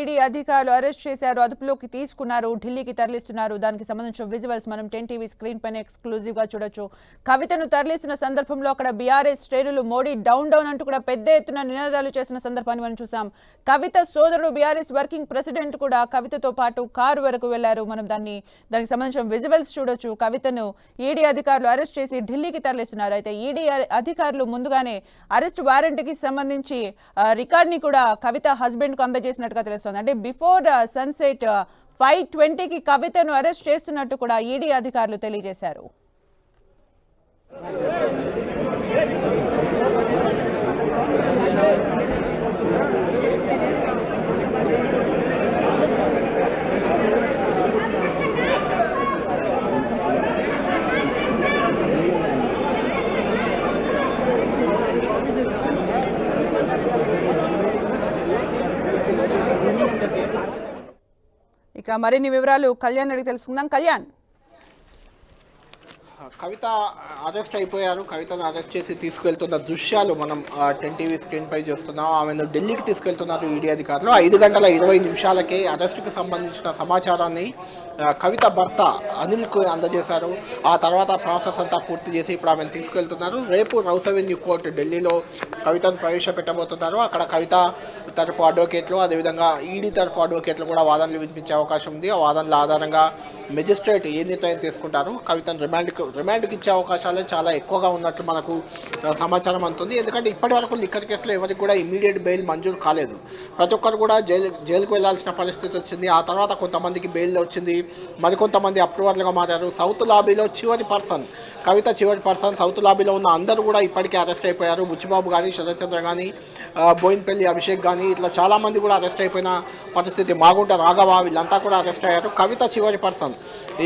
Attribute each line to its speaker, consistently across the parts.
Speaker 1: ED అధికారులు arrest చేశారు అదుపులోకి తీసుకున్నారు ఢిల్లీకి తరలిస్తున్నారు. దానికి సంబంధించిన విజువల్స్ మనం టెన్ టీవీ స్క్రీన్ పైన ఎక్స్క్లూజివ్గా చూడొచ్చు. కవితను తరలిస్తున్న సందర్భంలో అక్కడ బీఆర్ఎస్ శ్రేణులు మోడీ డౌన్ డౌన్ అంటూ కూడా పెద్ద ఎత్తున నినాదాలు చేసిన సందర్భాన్ని మనం చూసాం. కవిత సోదరుడు బీఆర్ఎస్ వర్కింగ్ ప్రెసిడెంట్ కూడా కవితతో పాటు కారు వరకు వెళ్ళారు. మనం దాన్ని దానికి సంబంధించిన విజువల్స్ చూడొచ్చు. కవితను ఈడీ అధికారులు అరెస్ట్ చేసి ఢిల్లీకి తరలిస్తున్నారు. అయితే ఈడీ అధికారులు ముందుగానే అరెస్ట్ వారెంట్కి సంబంధించి రికార్డ్ని కూడా కవిత హస్బెండ్కు అందజేసినట్టుగా చేస్తోంది అంటే బిఫోర్ సన్సెట్ ఫైవ్ ట్వంటీకి కవితను అరెస్ట్ చేస్తున్నట్టు కూడా ఈడీ అధికారులు తెలియజేశారు. ఇక మరిన్ని వివరాలు కళ్యాణ్ అడిగి తెలుసుకుందాం. కళ్యాణ్.
Speaker 2: కవిత అరెస్ట్ అయిపోయారు. కవితను అరెస్ట్ చేసి తీసుకెళ్తున్న దృశ్యాలు మనం టెన్ టీవీ స్క్రీన్ పై చూస్తున్నాం. ఆమెను ఢిల్లీకి తీసుకెళ్తున్నారు ఈడీ అధికారులు. ఐదు గంటల ఇరవై నిమిషాలకే అరెస్టుకు సంబంధించిన సమాచారాన్ని కవిత భర్త అనిల్కు అందజేశారు. ఆ తర్వాత ప్రాసెస్ అంతా పూర్తి చేసి ఇప్పుడు ఆమెను తీసుకెళ్తున్నారు. రేపు రౌస్ అవెన్యూ కోర్టు ఢిల్లీలో కవితను ప్రవేశపెట్టబోతున్నారు. అక్కడ కవిత తరఫు అడ్వకేట్లు అదేవిధంగా ఈడీ తరఫు అడ్వకేట్లు కూడా వాదనలు వినిపించే అవకాశం ఉంది. ఆ వాదనల ఆధారంగా మెజిస్ట్రేట్ ఏ నిర్ణయం తీసుకుంటారు? కవితను రిమాండ్కి రిమాండ్కి ఇచ్చే అవకాశాలే చాలా ఎక్కువగా ఉన్నట్లు మనకు సమాచారం అందుతుంది. ఎందుకంటే ఇప్పటి వరకు లిక్కర్ కేసులో ఎవరికి కూడా ఇమీడియట్ బెయిల్ మంజూరు కాలేదు. ప్రతి ఒక్కరు కూడా జైలు జైలుకు వెళ్ళాల్సిన పరిస్థితి వచ్చింది. ఆ తర్వాత కొంతమందికి బెయిల్ వచ్చింది. మరికొంతమంది అప్రూవర్లుగా మారారు. సౌత్ లాబీలో చివరి పర్సన్ కవిత చివరి పర్సన్ సౌత్ లాబీలో ఉన్న అందరూ కూడా ఇప్పటికే అరెస్ట్ అయిపోయారు. బుచ్చిబాబు కానీ శరత్చంద్ర కానీ బోయిన్పల్లి అభిషేక్ కానీ ఇట్లా చాలామంది కూడా అరెస్ట్ అయిపోయిన పరిస్థితి. మాగుంట రాఘవ వీళ్ళంతా కూడా అరెస్ట్ అయ్యారు. కవిత చివరి పర్సన్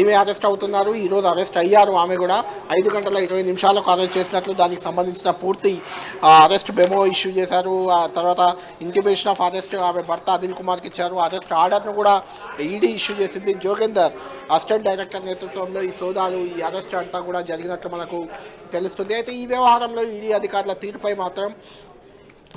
Speaker 2: ఈమె అరెస్ట్ అవుతున్నారు. ఈరోజు అరెస్ట్ అయ్యారు ఆమె కూడా. ఐదు గంటల ఇరవై నిమిషాలకు అరెస్ట్ చేసినట్లు దానికి సంబంధించిన పూర్తి అరెస్ట్ మెమో ఇష్యూ చేశారు. ఆ తర్వాత ఇంటిమేషన్ ఆఫ్ అరెస్ట్ ఆమె భర్త అనిల్ కుమార్కి ఇచ్చారు. అరెస్ట్ ఆర్డర్ను కూడా ఈడీ ఇష్యూ చేసింది. దేవేందర్ అసిస్టెంట్ డైరెక్టర్ నేతృత్వంలో ఈ సోదాలు ఈ అరెస్ట్ అంతా కూడా జరిగినట్లు మనకు తెలుస్తుంది. అయితే ఈ వ్యవహారంలో ఈడీ అధికారుల తీరుపై మాత్రం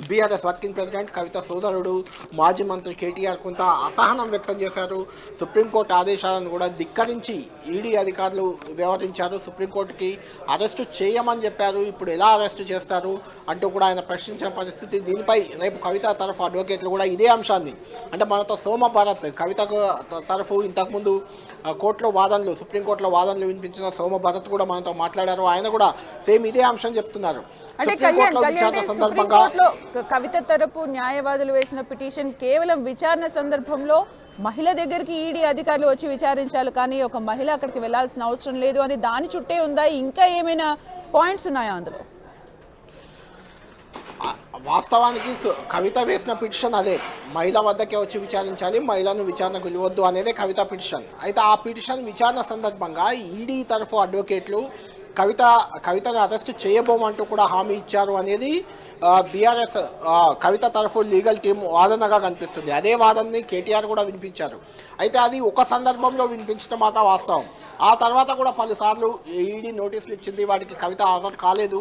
Speaker 2: బీఆర్ఎస్ వర్కింగ్ ప్రెసిడెంట్ కవిత సోదరుడు మాజీ మంత్రి కేటీఆర్ కొంత అసహనం వ్యక్తం చేశారు. సుప్రీంకోర్టు ఆదేశాలను కూడా ధిక్కరించి ఈడీ అధికారులు వ్యవహరించారు. సుప్రీంకోర్టుకి అరెస్టు చేయమని చెప్పారు. ఇప్పుడు ఎలా అరెస్టు చేస్తారు అంటూ కూడా ఆయన ప్రశ్నించిన పరిస్థితి. దీనిపై రేపు కవిత తరఫు అడ్వకేట్లు కూడా ఇదే అంశాన్ని. అంటే మనతో సోమ భారత్ కవితకు తరఫు ఇంతకుముందు కోర్టులో వాదనలు సుప్రీంకోర్టులో వాదనలు వినిపించిన సోమ భరత్ కూడా మనతో మాట్లాడారు. ఆయన కూడా సేమ్ ఇదే అంశం చెప్తున్నారు.
Speaker 1: అంటే కళ్యాణ్ కళ్యాణ్ సుప్రీంకోర్టులో కవిత తరపు న్యాయవాదులు వేసిన పిటిషన్ కేవలం విచారణ సందర్భంలో మహిళ దగ్గరికి ఈడీ అధికారులు వచ్చి విచారించాలి. కానీ ఒక మహిళ అక్కడికి వెళ్ళాల్సిన అవసరం లేదు అని దాని చుట్టే ఉందా? ఇంకా ఏమైనా పాయింట్స్ ఉన్నాయా అందులో?
Speaker 2: వాస్తవానికి కవిత వేసిన పిటిషన్ అదే. మహిళ వద్దకే వచ్చి విచారించాలి మహిళను విచారణకు పిలవద్దు అనేదే కవిత పిటిషన్. అయితే ఆ పిటిషన్ విచారణ సందర్భంగా ఈడీ తరఫు అడ్వకేట్లు కవిత కవితను అరెస్ట్ చేయబోమంటూ కూడా హామీ ఇచ్చారు అనేది బీఆర్ఎస్ కవిత తరఫు లీగల్ టీం వాదనగా కనిపిస్తుంది. అదే వాదనని కేటీఆర్ కూడా వినిపించారు. అయితే అది ఒక సందర్భంలో వినిపించడం మాత్రం వాస్తవం. ఆ తర్వాత కూడా పలుసార్లు ఈడీ నోటీసులు ఇచ్చింది వాటికి కవిత హాజరు కాలేదు.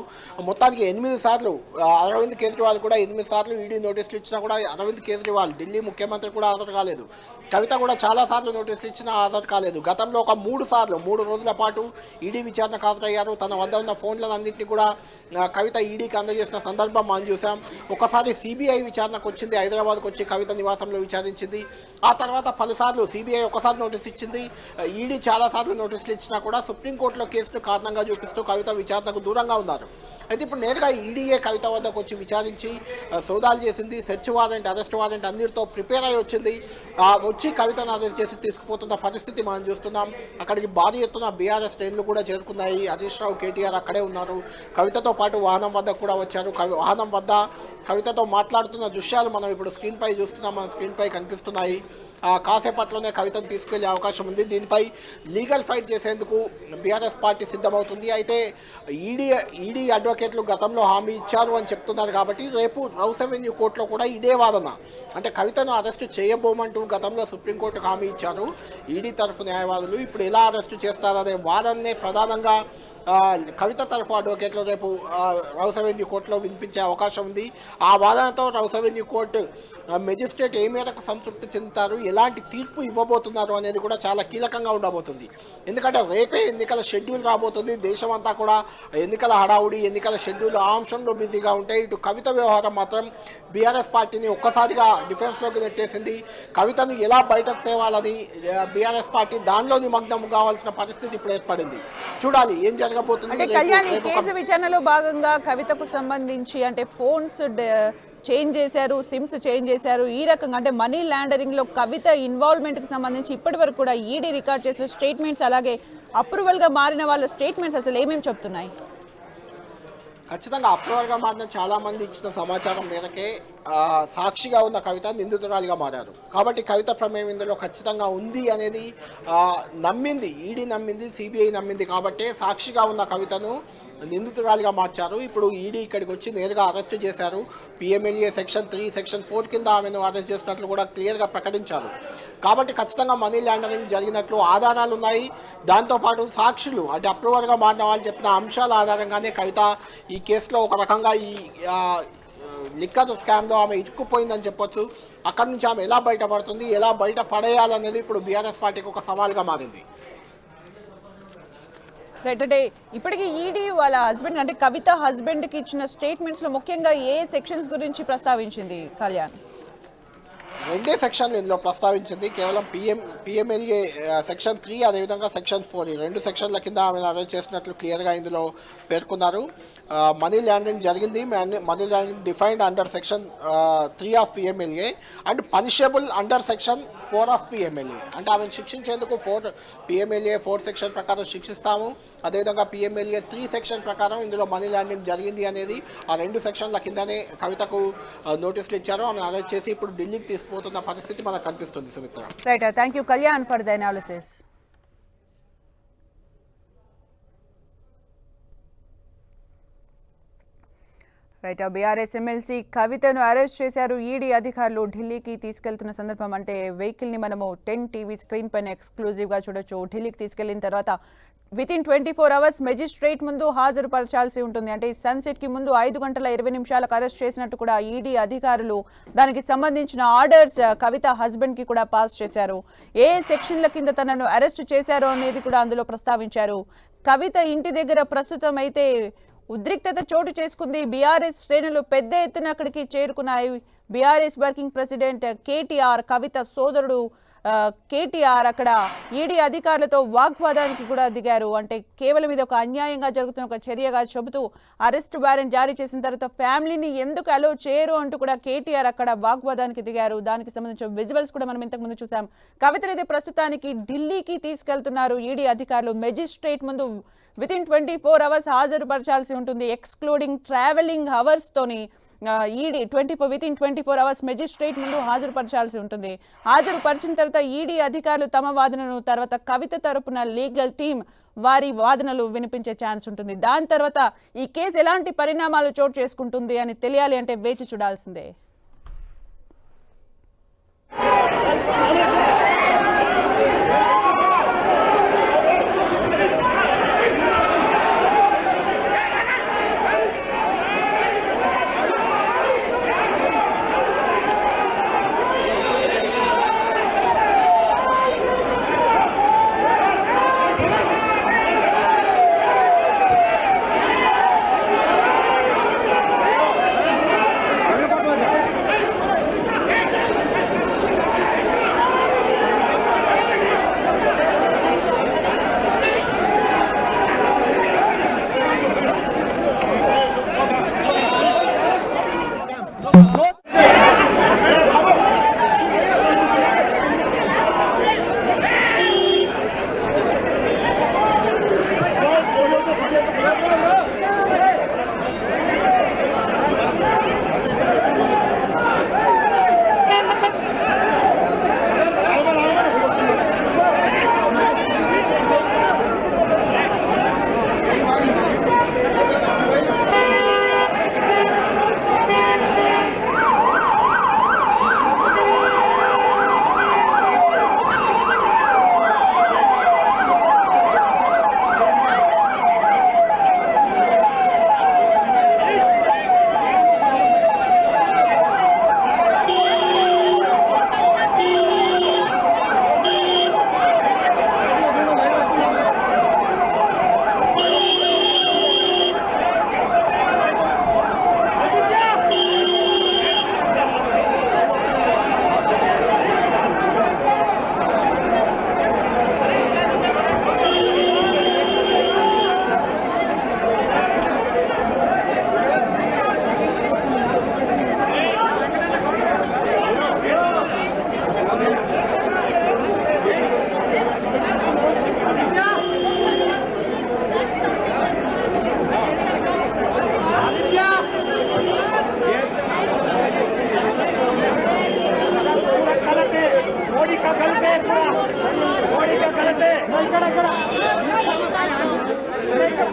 Speaker 2: మొత్తానికి ఎనిమిది సార్లు అరవింద్ కేజ్రీవాల్ కూడా ఎనిమిది సార్లు ఈడీ నోటీసులు ఇచ్చినా కూడా అరవింద్ కేజ్రీవాల్ ఢిల్లీ ముఖ్యమంత్రి కూడా హాజరు కాలేదు. కవిత కూడా చాలా సార్లు నోటీసులు ఇచ్చినా హాజరు కాలేదు. గతంలో ఒక మూడు సార్లు మూడు రోజుల పాటు ఈడీ విచారణకు హాజరయ్యారు. తన వద్ద ఉన్న ఫోన్లన్నింటినీ కూడా కవిత ఈడీకి అందజేసిన సందర్భం మనం చూసాం. ఒకసారి సిబిఐ విచారణకు వచ్చింది హైదరాబాద్కు వచ్చి కవిత నివాసంలో విచారించింది. ఆ తర్వాత పలుసార్లు సిబిఐ ఒకసారి నోటీస్ ఇచ్చింది. ఈడీ చాలాసార్లు నోటీసులు ఇచ్చినా కూడా సుప్రీంకోర్టులో కేసును కారణంగా చూపిస్తూ కవిత విచారణకు దూరంగా ఉన్నారు. అయితే ఇప్పుడు నేరుగా ఈడీఏ కవిత వద్దకు వచ్చి విచారించి సోదాలు చేసింది సెర్చ్ వారెంట్ అరెస్ట్ వారెంట్ అన్నిటితో ప్రిపేర్ అయి వచ్చింది. వచ్చి కవితను అరెస్ట్ చేసి తీసుకుపోతున్న పరిస్థితి మనం చూస్తున్నాం. అక్కడికి భారీ ఎత్తున బీఆర్ఎస్ ట్రైన్లు కూడా చేరుకున్నాయి. హరీష్ రావు కేటీఆర్ అక్కడే ఉన్నారు. కవితతో పాటు వాహనం వద్ద కూడా వచ్చారు. కవి వాహనం వద్ద కవితతో మాట్లాడుతున్న దృశ్యాలు మనం ఇప్పుడు స్క్రీన్పై చూస్తున్నాం. మన స్క్రీన్పై కనిపిస్తున్నాయి. కాసేపట్లోనే కవితను తీసుకెళ్ళే అవకాశం ఉంది. దీనిపై లీగల్ ఫైట్ చేసేందుకు బీఆర్ఎస్ పార్టీ సిద్ధమవుతుంది. అయితే ఈడీ ఈడీ అడ్వకేట్లు గతంలో హామీ ఇచ్చారు అని చెప్తున్నారు కాబట్టి రేపు రౌస్ అవెన్యూ కోర్టులో కూడా ఇదే వాదన. అంటే కవితను అరెస్ట్ చేయబోమంటూ గతంలో సుప్రీంకోర్టుకు హామీ ఇచ్చారు ఈడీ తరఫు న్యాయవాదులు. ఇప్పుడు ఎలా అరెస్ట్ చేస్తారనే వాదన్నే ప్రధానంగా కవిత తరఫు అడ్వకేట్లు రేపు రౌస్ అవెన్యూ కోర్టులో వినిపించే అవకాశం ఉంది. ఆ వాదనతో రౌస్ అవెన్యూ కోర్టు మెజిస్ట్రేట్ ఏ మేరకు సంతృప్తి చెందుతారు ఎలాంటి తీర్పు ఇవ్వబోతున్నారు అనేది కూడా చాలా కీలకంగా ఉండబోతుంది. ఎందుకంటే రేపే ఎన్నికల షెడ్యూల్ రాబోతుంది. దేశం అంతా కూడా ఎన్నికల హడావుడి ఎన్నికల షెడ్యూల్ ఆ అంశంలో బిజీగా ఉంటే ఇటు కవిత వ్యవహారం మాత్రం బీఆర్ఎస్ పార్టీని ఒక్కసారిగా డిఫెన్స్లోకి నెట్టేసింది. కవితను ఎలా బయటకు తేవాలని బీఆర్ఎస్ పార్టీ దానిలో నిమగ్నం కావాల్సిన పరిస్థితి ఇప్పుడు ఏర్పడింది. చూడాలి ఏం జరగబోతుంది
Speaker 1: కళ్యాణ్ కేసు విచారణలో భాగంగా కవితకు సంబంధించి అంటే ఫోన్స్ చేంజ్ చేశారు సిమ్స్ చేంజ్ చేశారు. ఈ రకంగా అంటే మనీ ల్యాండరింగ్లో కవిత ఇన్వాల్వ్మెంట్కి సంబంధించి ఇప్పటి వరకు కూడా ఈడీ రికార్డ్ చేసిన స్టేట్మెంట్స్ అలాగే అప్రూవల్గా మారిన వాళ్ళ స్టేట్మెంట్స్ అసలు ఏమేమి చెప్తున్నాయి?
Speaker 2: ఖచ్చితంగా అప్రూవల్గా మారిన చాలామంది ఇచ్చిన సమాచారం మేరకే సాక్షిగా ఉన్న కవిత నిందితురాలిగా మారారు. కాబట్టి కవిత ప్రమేయం ఇందులో ఖచ్చితంగా ఉంది అనేది నమ్మింది ఈడీ నమ్మింది సిబిఐ నమ్మింది కాబట్టి సాక్షిగా ఉన్న కవితను నిందితురాలిగా మార్చారు. ఇప్పుడు ఈడీ ఇక్కడికి వచ్చి నేరుగా అరెస్ట్ చేశారు. PMLA section three section four కింద ఆమెను అరెస్ట్ చేసినట్లు కూడా క్లియర్గా ప్రకటించారు. కాబట్టి ఖచ్చితంగా మనీ లాండరింగ్ జరిగినట్లు ఆధారాలు ఉన్నాయి. దాంతోపాటు సాక్షులు అంటే అప్రూవర్గా మారిన వాళ్ళు చెప్పిన అంశాల ఆధారంగానే కవిత ఈ కేసులో ఒక రకంగా ఈ లిక్కర్ స్కామ్లో ఆమె ఇరుక్కుపోయిందని చెప్పొచ్చు. అక్కడి నుంచి ఆమె ఎలా బయటపడుతుంది ఎలా బయట పడేయాలనేది ఇప్పుడు బీఆర్ఎస్ పార్టీకి ఒక సవాల్గా మారింది.
Speaker 1: రైట్ అంటే ఇప్పటికీ ఈడీ వాళ్ళ హస్బెండ్ అంటే కవిత హస్బెండ్కి ఇచ్చిన స్టేట్మెంట్స్లో ముఖ్యంగా ఏ సెక్షన్స్ గురించి ప్రస్తావించింది కళ్యాణ్?
Speaker 2: రెండే సెక్షన్లు ఇందులో ప్రస్తావించింది. కేవలం పిఎం పిఎంఎల్ఏ సెక్షన్ త్రీ అదేవిధంగా సెక్షన్ ఫోర్ ఈ రెండు సెక్షన్ల కింద ఆమెను అరెస్ట్ చేసినట్లు క్లియర్గా ఇందులో పేర్కొన్నారు. మనీ ల్యాండింగ్ జరిగింది. Money laundering defined under section three of PMLA and punishable under section four of PMLA అంటే ఆమెను శిక్షించేందుకు ఫోర్ పిఎంఎల్ఏ ఫోర్ సెక్షన్ ప్రకారం శిక్షిస్తాము. అదేవిధంగా పిఎంఎల్ఏ త్రీ సెక్షన్ ప్రకారం ఇందులో మనీ ల్యాండింగ్ జరిగింది అనేది ఆ రెండు సెక్షన్ల కిందనే కవితకు నోటీసులు ఇచ్చారు. ఆమెను అరెస్ట్ చేసి ఇప్పుడు ఢిల్లీకి తీసుకుపోతున్న పరిస్థితి మనకు కనిపిస్తుంది Sumitra.
Speaker 1: Right thank you Kalyan for the analysis right BRS MLC కవితను అరెస్ట్ చేశారు. ఈడీ అధికారులు ఢిల్లీకి తీసుకెళ్తున్న సందర్భం అంటే వెహికల్ని మనము టెన్ టీవీ స్క్రీన్ పైన ఎక్స్క్లూజివ్గా చూడొచ్చు. ఢిల్లీకి తీసుకెళ్ళిన తర్వాత within twenty four hours magistrate ముందు హాజరుపరచాల్సి ఉంటుంది. అంటే సన్సెట్కి ముందు ఐదు గంటల ఇరవై నిమిషాలకు అరెస్ట్ చేసినట్టు కూడా ఈడీ అధికారులు దానికి సంబంధించిన ఆర్డర్స్ కవిత హస్బెండ్కి కూడా పాస్ చేశారు. ఏ సెక్షన్ల కింద తనను అరెస్ట్ చేశారో అనేది కూడా అందులో ప్రస్తావించారు. కవిత ఇంటి దగ్గర ప్రస్తుతం అయితే ఉద్రిక్తత చోటు చేసుకుంది. బీఆర్ఎస్ శ్రేణులు పెద్ద ఎత్తున అక్కడికి చేరుకున్నాయి. BRS working president KTR Kavitha సోదరుడు కేటీఆర్ అక్కడ ఈడీ అధికారులతో వాగ్వాదానికి కూడా దిగారు. అంటే కేవలం ఇది ఒక అన్యాయంగా జరుగుతున్న ఒక చర్యగా చెబుతూ అరెస్ట్ వారెంట్ జారీ చేసిన తర్వాత ఫ్యామిలీని ఎందుకు అలో చేయరు అంటూ కూడా కేటీఆర్ అక్కడ వాగ్వాదానికి దిగారు. దానికి సంబంధించిన విజువల్స్ కూడా మనం ఇంతకు ముందు చూసాం. కవితనైతే ప్రస్తుతానికి ఢిల్లీకి తీసుకెళ్తున్నారు ఈడీ అధికారులు. మెజిస్ట్రేట్ ముందు within twenty four hours హాజరుపరచాల్సి ఉంటుంది. Excluding travelling అవర్స్తోని ED twenty four within twenty four hours magistrate ముందు హాజరుపరచాల్సి ఉంటుంది. హాజరుపరిచిన తర్వాత ఈడీ అధికారులు తమ వాదనను తర్వాత కవిత తరపున లీగల్ టీం వారి వాదనలు వినిపించే ఛాన్స్ ఉంటుంది. దాని తర్వాత ఈ కేసు ఎలాంటి పరిణామాలు చోటు చేసుకుంటుంది అని తెలియాలి అంటే వేచి చూడాల్సిందే. favor.